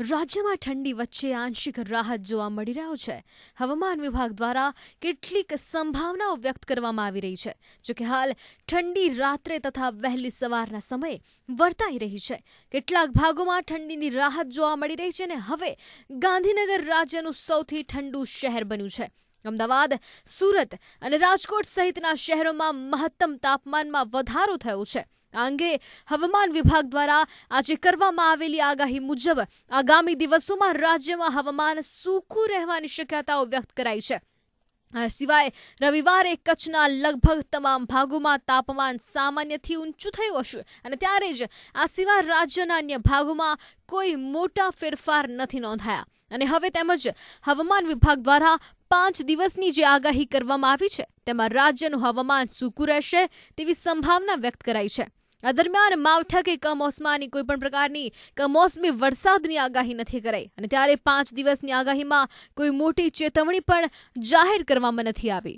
રાજ્યમાં ઠંડી વચ્ચે આંશિક રાહત જોવા મળી રહ્યો છે. હવામાન વિભાગ દ્વારા કેટલીક સંભાવનાઓ વ્યક્ત કરવામાં આવી રહી છે. જોકે હાલ ઠંડી રાત્રે તથા વહેલી સવારના સમયે વર્તાઈ રહી છે. કેટલાક ભાગોમાં ઠંડીની રાહત જોવા મળી રહી છે અને હવે ગાંધીનગર રાજ્યનું સૌથી ઠંડુ શહેર બન્યું છે. અમદાવાદ, સુરત અને રાજકોટ સહિતના શહેરોમાં મહત્તમ તાપમાનમાં વધારો થયો છે. આ અંગે હવામાન વિભાગ દ્વારા આજે કરવામાં આવેલી આગાહી મુજબ આગામી દિવસોમાં રાજ્યમાં હવામાન સૂકું રહેવાની શક્યતાઓ વ્યક્ત કરાઈ છે. સિવાય રવિવારે કચ્છના લગભગ તમામ ભાગોમાં તાપમાન સામાન્યથી ઊંચું થયું હશે અને ત્યારે જ આ સિવાય રાજ્યના અન્ય ભાગોમાં કોઈ મોટા ફેરફાર નથી નોંધાયા. અને હવે તેમજ હવામાન વિભાગ દ્વારા પાંચ દિવસની જે આગાહી કરવામાં આવી છે, તેમાં રાજ્યનું હવામાન સૂકું રહેશે તેવી સંભાવના વ્યક્ત કરાઈ છે. આ દરમિયાન માવઠકે કમોસમાની કોઈ પણ પ્રકારની કમોસમી વરસાદની આગાહી નથી કરાઈ અને ત્યારે પાંચ દિવસની આગાહીમાં કોઈ મોટી ચેતવણી પણ જાહેર કરવામાં નથી આવી.